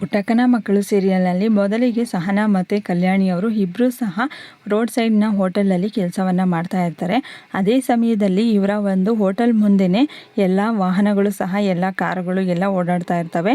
ಪುಟ್ಟಕ್ಕನ ಮಕ್ಕಳು ಸೀರಿಯಲ್ನಲ್ಲಿ ಮೊದಲಿಗೆ ಸಹನಾ ಮತ್ತು ಕಲ್ಯಾಣಿ ಅವರು ಇಬ್ಬರು ಸಹ ರೋಡ್ ಸೈಡ್ನ ಹೋಟೆಲಲ್ಲಿ ಕೆಲಸವನ್ನು ಮಾಡ್ತಾ ಇರ್ತಾರೆ. ಅದೇ ಸಮಯದಲ್ಲಿ ಇವರ ಒಂದು ಹೋಟೆಲ್ ಮುಂದೆನೇ ಎಲ್ಲ ವಾಹನಗಳು ಸಹ, ಎಲ್ಲ ಕಾರುಗಳು ಎಲ್ಲ ಓಡಾಡ್ತಾ ಇರ್ತವೆ.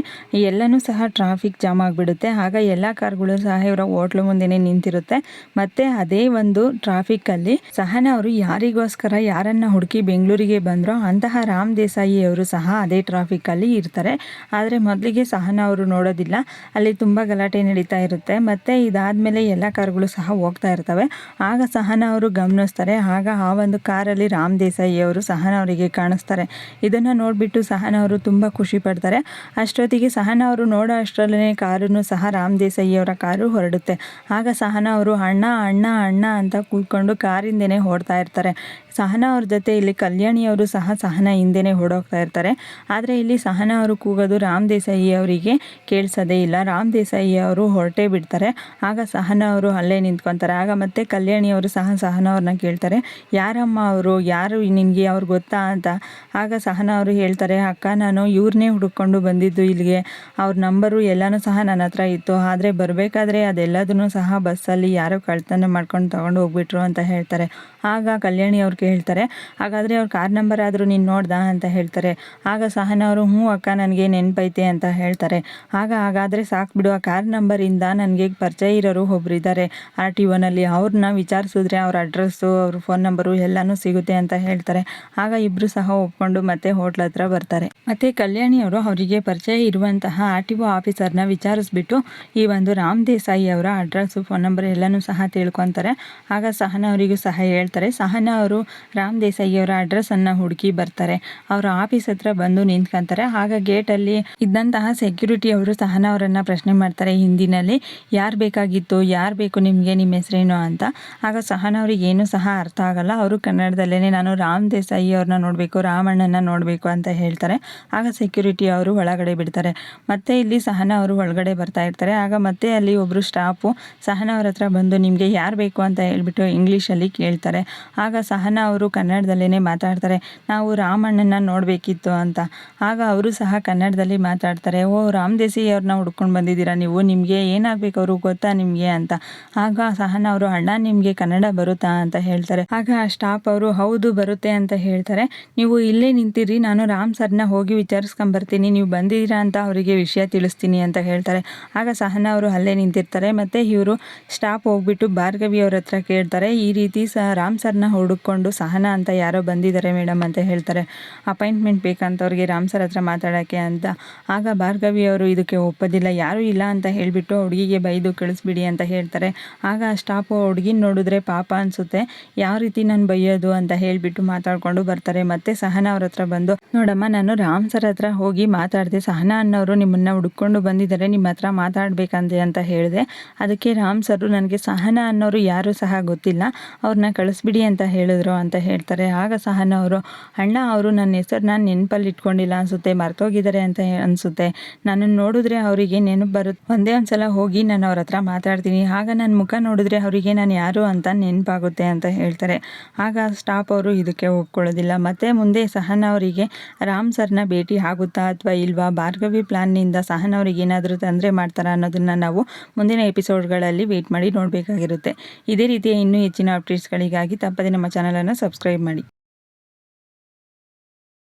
ಎಲ್ಲನೂ ಸಹ ಟ್ರಾಫಿಕ್ ಜಾಮ್ ಆಗಿಬಿಡುತ್ತೆ. ಆಗ ಎಲ್ಲ ಕಾರ್ಗಳು ಸಹ ಇವರ ಹೋಟ್ಲು ಮುಂದೆನೇ ನಿಂತಿರುತ್ತೆ. ಮತ್ತು ಅದೇ ಒಂದು ಟ್ರಾಫಿಕ್ಕಲ್ಲಿ ಸಹನಾ ಅವರು ಯಾರಿಗೋಸ್ಕರ, ಯಾರನ್ನು ಹುಡುಕಿ ಬೆಂಗಳೂರಿಗೆ ಬಂದರೋ ಅಂತಹ ರಾಮ್ ದೇಸಾಯಿ ಅವರು ಸಹ ಅದೇ ಟ್ರಾಫಿಕ್ಕಲ್ಲಿ ಇರ್ತಾರೆ. ಆದರೆ ಮೊದಲಿಗೆ ಸಹನಾ ಅವರು ನೋಡೋದಿಲ್ಲ. ಅಲ್ಲಿ ತುಂಬ ಗಲಾಟೆ ನಡೀತಾ ಇರುತ್ತೆ. ಮತ್ತು ಇದಾದಮೇಲೆ ಎಲ್ಲ ಕಾರುಗಳು ಸಹ ಹೋಗ್ತಾ ಇರ್ತವೆ. ಆಗ ಸಹನ ಅವರು ಗಮನಿಸ್ತಾರೆ. ಆಗ ಆ ಒಂದು ಕಾರಲ್ಲಿ ರಾಮ್ ದೇಸಾಯಿ ಅವರು ಸಹನ ಅವರಿಗೆ ಕಾಣಿಸ್ತಾರೆ. ಇದನ್ನು ನೋಡಿಬಿಟ್ಟು ಸಹನ ಅವರು ತುಂಬ ಖುಷಿ ಪಡ್ತಾರೆ. ಅಷ್ಟೊತ್ತಿಗೆ ಸಹನ ಅವರು ನೋಡೋ ಅಷ್ಟರಲ್ಲೇ ಕಾರನ್ನು ಸಹ ರಾಮ್ ದೇಸಾಯಿ ಅವರ ಕಾರು ಹೊರಡುತ್ತೆ. ಆಗ ಸಹನ ಅವರು ಅಣ್ಣ ಅಣ್ಣ ಅಣ್ಣ ಅಂತ ಕೂತ್ಕೊಂಡು ಕಾರಿಂದನೇ ಹೊಡ್ತಾ ಇರ್ತಾರೆ. ಸಹನ ಅವ್ರ ಜೊತೆ ಇಲ್ಲಿ ಕಲ್ಯಾಣಿ ಅವರು ಸಹ ಸಹನ ಹಿಂದೆನೇ ಓಡೋಗ್ತಾ ಇರ್ತಾರೆ. ಆದರೆ ಇಲ್ಲಿ ಸಹನ ಅವರು ಕೂಗೋದು ರಾಮ್ ದೇಸಾಯಿ ಅವರಿಗೆ ಕೇಳಿಸೋದೇ ಇಲ್ಲ. ರಾಮ್ ದೇಸಾಯಿ ಅವರು ಹೊರಟೇ ಬಿಡ್ತಾರೆ. ಆಗ ಸಹನ ಅವರು ಅಲ್ಲೇ ನಿಂತ್ಕೊತಾರೆ. ಆಗ ಮತ್ತೆ ಕಲ್ಯಾಣಿ ಅವರು ಸಹ ಸಹನ ಅವ್ರನ್ನ ಕೇಳ್ತಾರೆ. ಯಾರಮ್ಮ ಅವರು? ಯಾರು ನಿನಗೆ ಅವ್ರು ಗೊತ್ತಾ ಅಂತ. ಆಗ ಸಹನ ಅವರು ಹೇಳ್ತಾರೆ, ಅಕ್ಕ, ನಾನು ಇವ್ರನ್ನೇ ಹುಡುಕೊಂಡು ಬಂದಿದ್ದು ಇಲ್ಲಿಗೆ. ಅವ್ರ ನಂಬರು ಎಲ್ಲನೂ ಸಹ ನನ್ನ ಹತ್ರ ಇತ್ತು. ಆದರೆ ಬರಬೇಕಾದ್ರೆ ಅದೆಲ್ಲದನ್ನು ಸಹ ಬಸ್ಸಲ್ಲಿ ಯಾರೋ ಕಳ್ತನ ಮಾಡ್ಕೊಂಡು ತಗೊಂಡು ಹೋಗ್ಬಿಟ್ರು ಅಂತ ಹೇಳ್ತಾರೆ. ಆಗ ಕಲ್ಯಾಣಿ ಅವ್ರು ಕೇಳ್ತಾರೆ, ಹಾಗಾದರೆ ಅವ್ರ ಕಾರ್ ನಂಬರ್ ಆದರೂ ನೀನು ನೋಡ್ದಾ? ಅಂತ ಹೇಳ್ತಾರೆ. ಆಗ ಸಹನ ಅವರು, ಹ್ಞೂ ಅಕ್ಕ, ನನಗೆ ನೆನಪೈತೆ ಅಂತ ಹೇಳ್ತಾರೆ. ಆಗ ಹಾಗಾದರೆ ಸಾಕು ಬಿಡು. ಆ ಕಾರ್ ನಂಬರಿಂದ ನನಗೆ ಪರಿಚಯ ಇರೋರು ಒಬ್ರು ಇದ್ದಾರೆ ಆರ್ ಟಿ ಒನಲ್ಲಿ ಅವ್ರನ್ನ ವಿಚಾರಿಸಿದ್ರೆ ಅವ್ರ ಅಡ್ರೆಸ್ಸು ಅವ್ರ ಫೋನ್ ನಂಬರು ಎಲ್ಲನೂ ಸಿಗುತ್ತೆ ಅಂತ ಹೇಳ್ತಾರೆ. ಆಗ ಇಬ್ಬರು ಸಹ ಒಪ್ಕೊಂಡು ಮತ್ತೆ ಹೋಟ್ಲ್ ಹತ್ರ ಬರ್ತಾರೆ. ಮತ್ತು ಕಲ್ಯಾಣಿಯವರು ಅವರಿಗೆ ಪರಿಚಯ ಇರುವಂತಹ ಆರ್ ಟಿ ಒ ಆಫೀಸರ್ನ ವಿಚಾರಿಸ್ಬಿಟ್ಟು ಈ ಒಂದು ರಾಮ್ ದೇಸಾಯಿ ಅವರ ಅಡ್ರೆಸ್ಸು ಫೋನ್ ನಂಬರ್ ಎಲ್ಲನೂ ಸಹ ತಿಳ್ಕೊತಾರೆ. ಆಗ ಸಹನ ಅವರಿಗೂ ಸಹ ಹೇಳ್ತಾರೆ. ಸಹನ ಅವರು ರಾಮ್ ದೇಸಾಯಿ ಅವರ ಅಡ್ರೆಸ್ಸನ್ನು ಹುಡುಕಿ ಬರ್ತಾರೆ. ಅವರ ಆಫೀಸ್ ಹತ್ರ ಬಂದು ನಿಂತ್ಕೊಂತಾರೆ. ಆಗ ಗೇಟಲ್ಲಿ ಇದ್ದಂತಹ ಸೆಕ್ಯೂರಿಟಿ ಅವರು ಸಹನ ಅವರನ್ನು ಪ್ರಶ್ನೆ ಮಾಡ್ತಾರೆ ಹಿಂದಿನಲ್ಲಿ. ಯಾರು ಬೇಕಾಗಿತ್ತು, ಯಾರು ಬೇಕು ನಿಮಗೆ ನಿಮ್ಮ ಹೆಸರೇನು ಅಂತ. ಆಗ ಸಹನ ಅವ್ರಿಗೆ ಏನೂ ಸಹ ಅರ್ಥ ಆಗಲ್ಲ. ಅವರು ಕನ್ನಡದಲ್ಲೇ ನಾನು ರಾಮ್ ದೇಸಾಯಿ ಅವ್ರನ್ನ ನೋಡಬೇಕು ರಾಮಣ್ಣನ ನೋಡಬೇಕು ಅಂತ ಹೇಳ್ತಾರೆ. ಆಗ ಸೆಕ್ಯೂರಿಟಿ ಅವರು ಒಳಗಡೆ ಬಿಡ್ತಾರೆ. ಮತ್ತೆ ಇಲ್ಲಿ ಸಹನ ಅವರು ಒಳಗಡೆ ಬರ್ತಾ ಇರ್ತಾರೆ. ಆಗ ಮತ್ತೆ ಅಲ್ಲಿ ಒಬ್ಬರು ಸ್ಟಾಫು ಸಹನ ಅವ್ರ ಹತ್ರ ಬಂದು ನಿಮಗೆ ಯಾರು ಬೇಕು ಅಂತ ಹೇಳ್ಬಿಟ್ಟು ಇಂಗ್ಲೀಷಲ್ಲಿ ಕೇಳ್ತಾರೆ. ಆಗ ಸಹನ ಅವರು ಕನ್ನಡದಲ್ಲೇ ಮಾತಾಡ್ತಾರೆ. ನಾವು ರಾಮಣ್ಣನ ನೋಡಬೇಕಿತ್ತು ಅಂತ. ಆಗ ಅವರು ಸಹ ಕನ್ನಡದಲ್ಲಿ ಮಾತಾಡ್ತಾರೆ. ಓ, ರಾಮ್ ದೇಸಾಯಿ ಅವ್ರನ್ನ ಹುಡ್ಕೊಂಡು ಬಂದಿದ್ದೀರಾ? ನೀವು ನಿಮಗೆ ಏನಾಗಬೇಕು ಅವರು ಗೊತ್ತಾ ನಿಮಗೆ ಅಂತ. ಆಗ ಸಹನ ಅವರು, ಅಣ್ಣ, ನಿಮಗೆ ಕನ್ನಡ ಬರುತ್ತಾ? ಅಂತ ಹೇಳ್ತಾರೆ. ಆಗ ಸ್ಟಾಫ್ ಅವರು, ಹೌದು, ಬರುತ್ತೆ ಅಂತ ಹೇಳ್ತಾರೆ. ನೀವು ಇಲ್ಲೇ ನಿಂತಿರಿ, ನಾನು ರಾಮ್ ಸರ್ನ ಹೋಗಿ ವಿಚಾರಿಸ್ಕೊಂಬರ್ತೀನಿ ನೀವು ಬಂದಿದ್ದೀರಾ ಅಂತ ಅವರಿಗೆ ವಿಷಯ ತಿಳಿಸ್ತೀನಿ ಅಂತ ಹೇಳ್ತಾರೆ. ಆಗ ಸಹನ ಅವರು ಅಲ್ಲೇ ನಿಂತಿರ್ತಾರೆ. ಮತ್ತು ಇವರು ಸ್ಟಾಫ್ ಹೋಗ್ಬಿಟ್ಟು ಭಾರ್ಗವಿ ಅವ್ರ ಹತ್ರ ಕೇಳ್ತಾರೆ, ಈ ರೀತಿ ಸಹ ರಾಮ್ ಸರ್ನ ಹುಡುಕೊಂಡು ಸಹನ ಅಂತ ಯಾರೋ ಬಂದಿದ್ದಾರೆ ಮೇಡಮ್ ಅಂತ ಹೇಳ್ತಾರೆ. ಅಪಾಯಿಂಟ್ಮೆಂಟ್ ಬೇಕಂತ ಅವ್ರಿಗೆ ರಾಮ್ ಸರ್ ಹತ್ರ ಮಾತಾಡೋಕ್ಕೆ ಅಂತ. ಆಗ ಭಾರ್ಗವಿ ಅವರು, ಇದಕ್ಕೆ ಒಪ್ಪೋದಿಲ್ಲ. ಯಾರೂ ಇಲ್ಲ ಅಂತ ಹೇಳಿಬಿಟ್ಟು ಹುಡುಗಿಗೆ ಬೈದು ಕಳಿಸ್ಬಿಡಿ ಅಂತ ಹೇಳ್ತಾರೆ. ಆಗ ಆ ಸ್ಟಾಪು ಹುಡುಗಿನ ನೋಡಿದ್ರೆ ಪಾಪ ಅನಿಸುತ್ತೆ. ಯಾವ ರೀತಿ ನಾನು ಬೈಯೋದು ಅಂತ ಹೇಳಿಬಿಟ್ಟು ಮಾತಾಡ್ಕೊಂಡು ಬರ್ತಾರೆ. ಮತ್ತೆ ಸಹನ ಅವ್ರ ಹತ್ರ ಬಂದು, ನೋಡಮ್ಮ, ನಾನು ರಾಮ್ ಸರ್ ಹತ್ರ ಹೋಗಿ ಮಾತಾಡಿದೆ. ಸಹನ ಅನ್ನೋರು ನಿಮ್ಮನ್ನ ಹುಡ್ಕೊಂಡು ಬಂದಿದ್ದಾರೆ. ನಿಮ್ಮ ಹತ್ರ ಮಾತಾಡ್ಬೇಕಂತೆ ಅಂತ ಹೇಳಿದೆ. ಅದಕ್ಕೆ ರಾಮ್ ಸರ್ ನನಗೆ ಸಹನ ಅನ್ನೋರು ಯಾರೂ ಸಹ ಗೊತ್ತಿಲ್ಲ. ಅವ್ರನ್ನ ಕಳಿಸ್ಬಿಡಿ ಅಂತ ಹೇಳಿದ್ರು ಅಂತ ಹೇಳ್ತಾರೆ. ಆಗ ಸಹನ ಅವರು, ಅಣ್ಣ, ಅವರು ನನ್ನ ಹೆಸರನ್ನ ನೆನಪಲ್ಲಿ ಇಟ್ಕೊಂಡಿಲ್ಲ ಅನಿಸುತ್ತೆ. ಮರ್ತೋಗಿದ್ದಾರೆ ಅಂತ ಅನಿಸುತ್ತೆ. ನನ್ನನ್ನು ನೋಡಿದ್ರೆ ಅವರಿಗೆ ನೆನಪು ಬರುತ್ತೆ ಒಂದೇ ಒಂದು ಸಲ ಹೋಗಿ ನಾನು ಅವ್ರ ಹತ್ರ ಮಾತಾಡ್ತೀನಿ. ಆಗ ನನ್ನ ಮುಖ ನೋಡಿದ್ರೆ ಅವರಿಗೆ ನಾನು ಯಾರು ಅಂತ ನೆನಪಾಗುತ್ತೆ ಅಂತ ಹೇಳ್ತಾರೆ. ಆಗ ಸ್ಟಾಪ್ ಅವರು ಇದಕ್ಕೆ ಒಪ್ಕೊಳ್ಳೋದಿಲ್ಲ. ಮತ್ತೆ ಮುಂದೆ ಸಹನ ಅವರಿಗೆ, ರಾಮ್ ಸರ್ನ ಭೇಟಿ ಆಗುತ್ತಾ ಅಥವಾ ಇಲ್ವಾ? ಭಾರ್ಗವಿ ಪ್ಲಾನ್ನಿಂದ ಸಹನ ಅವರಿಗೆ ಏನಾದರೂ ತೊಂದರೆ ಮಾಡ್ತಾರಾ ಅನ್ನೋದನ್ನು ನಾವು ಮುಂದಿನ ಎಪಿಸೋಡ್ಗಳಲ್ಲಿ ವೇಟ್ ಮಾಡಿ ನೋಡಬೇಕಾಗಿರುತ್ತೆ. ಇದೇ ರೀತಿಯ ಇನ್ನೂ ಹೆಚ್ಚಿನ ಅಪ್ಡೇಟ್ಸ್ಗಳಿಗಾಗಿ ತಪ್ಪದೆ ನಮ್ಮ ಚಾನಲನ್ನು ಸಬ್ಸ್ಕ್ರೈಬ್ ಮಾಡಿ.